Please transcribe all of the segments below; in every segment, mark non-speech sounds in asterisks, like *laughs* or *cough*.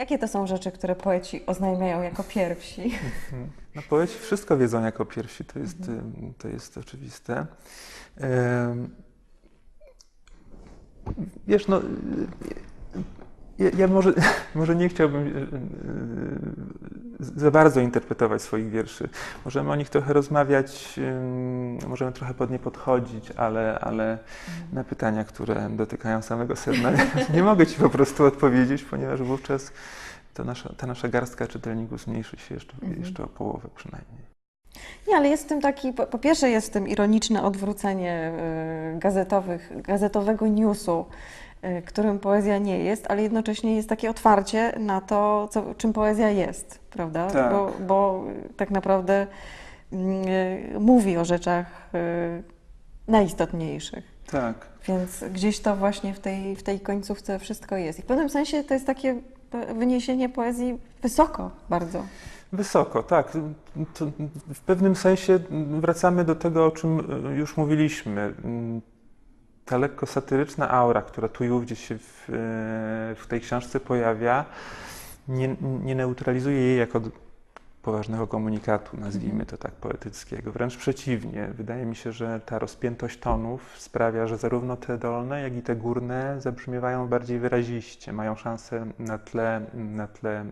Jakie to są rzeczy, które poeci oznajmiają jako pierwsi? No, poeci wszystko wiedzą jako pierwsi, to jest, ym, to jest oczywiste. Wiesz, no, y, ja, ja może, *laughs* może nie chciałbym y, za bardzo interpretować swoich wierszy. Możemy o nich trochę rozmawiać, możemy trochę pod nie podchodzić, ale, ale na pytania, które dotykają samego sedna, *laughs* nie mogę Ci po prostu odpowiedzieć, ponieważ wówczas to nasza, ta nasza garstka czytelników zmniejszy się jeszcze, jeszcze o połowę przynajmniej. Nie, ale jest w tym taki, po, po pierwsze jest w tym ironiczne odwrócenie y, gazetowych, gazetowego newsu, którym poezja nie jest, ale jednocześnie jest takie otwarcie na to, co, czym poezja jest, prawda? Tak. Bo, bo y, tak naprawdę y, mówi o rzeczach y, najistotniejszych. Tak. Więc gdzieś to właśnie w tej, w tej końcówce wszystko jest. I w pewnym sensie to jest takie wyniesienie poezji wysoko bardzo. Wysoko, tak. To w pewnym sensie wracamy do tego, o czym już mówiliśmy. Ta lekko satyryczna aura, która tu i ówdzie się w, w tej książce pojawia, nie, nie neutralizuje jej jako poważnego komunikatu, nazwijmy to tak poetyckiego. Wręcz przeciwnie. Wydaje mi się, że ta rozpiętość tonów sprawia, że zarówno te dolne, jak i te górne zabrzmiewają bardziej wyraziście, mają szansę na tle, na tle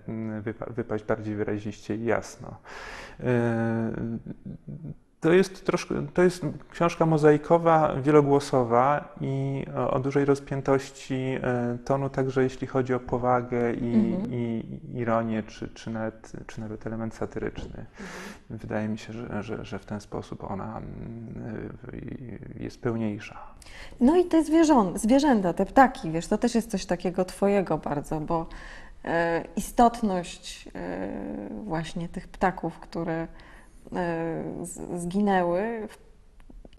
wypa- wypaść bardziej wyraziście i jasno. To jest troszkę, to jest książka mozaikowa, wielogłosowa i o, o dużej rozpiętości e, tonu, także jeśli chodzi o powagę i, Mhm. i ironię, czy, czy, nawet, czy nawet element satyryczny. Wydaje mi się, że, że, że w ten sposób ona mm, jest pełniejsza. No i te zwierzą, zwierzęta, te ptaki, wiesz, to też jest coś takiego twojego bardzo, bo e, istotność e, właśnie tych ptaków, które e, zginęły, w-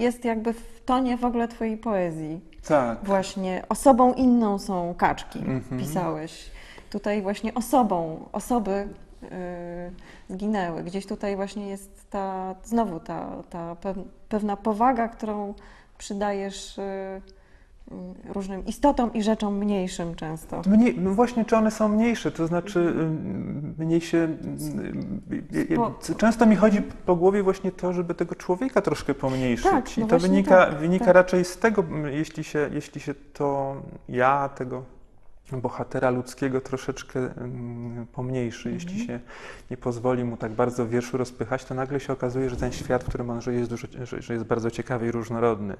jest jakby w tonie w ogóle twojej poezji. Tak. Właśnie osobą inną są kaczki, Mhm. pisałeś. Tutaj właśnie osobą, osoby e, zginęły. Gdzieś tutaj właśnie jest ta, znowu ta, ta pew- pewna powaga, którą przydajesz e, mm, różnym istotom i rzeczom mniejszym często. Mniej, no właśnie, czy one są mniejsze, to znaczy ym, mniej się... y, y, c- Często mi chodzi po głowie właśnie to, żeby tego człowieka troszkę pomniejszyć. Tak, no I to wynika, tak, wynika tak. raczej z tego, jeśli się, jeśli się to ja, tego bohatera ludzkiego troszeczkę ym, pomniejszy, Mhm. jeśli się nie pozwoli mu tak bardzo w wierszu rozpychać, to nagle się okazuje, że ten świat, w którym on żyje, jest, dużo, że, jest bardzo ciekawy i różnorodny.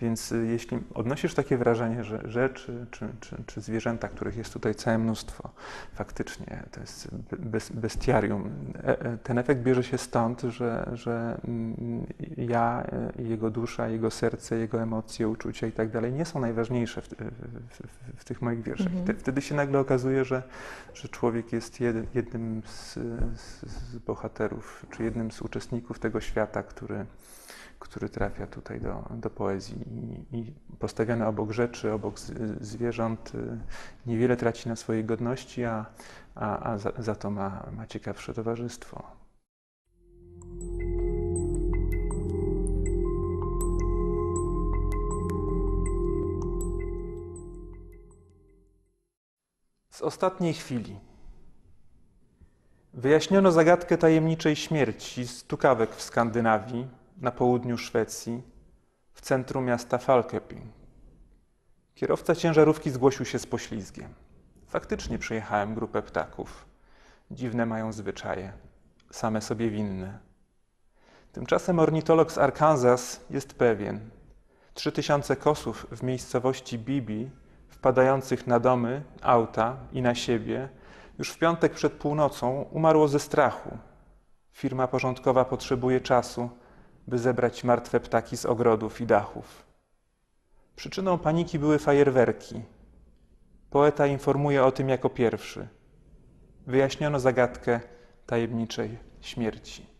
Więc y, jeśli odnosisz takie wrażenie, że rzeczy czy, czy, czy zwierzęta, których jest tutaj całe mnóstwo, faktycznie to jest bestiarium, e, e, ten efekt bierze się stąd, że, że mm, ja, e, jego dusza, jego serce, jego emocje, uczucia i tak dalej nie są najważniejsze w, w, w, w tych moich wierszach. Mhm. Te, wtedy się nagle okazuje, że, że człowiek jest jednym z, z, z bohaterów, czy jednym z uczestników tego świata, który, który trafia tutaj do, do poezji i, i postawiony obok rzeczy, obok z, zwierząt, y, niewiele traci na swojej godności, a, a, a za, za to ma, ma ciekawsze towarzystwo. Z ostatniej chwili. Wyjaśniono zagadkę tajemniczej śmierci stukawek w Skandynawii, na południu Szwecji, w centrum miasta Falköping. Kierowca ciężarówki zgłosił się z poślizgiem. Faktycznie przyjechałem grupę ptaków. Dziwne mają zwyczaje, same sobie winne. Tymczasem ornitolog z Arkansas jest pewien. Trzy tysiące kosów w miejscowości Bibi, wpadających na domy, auta i na siebie, już w piątek przed północą umarło ze strachu. Firma porządkowa potrzebuje czasu, by zebrać martwe ptaki z ogrodów i dachów. Przyczyną paniki były fajerwerki. Poeta informuje o tym jako pierwszy. Wyjaśniono zagadkę tajemniczej śmierci.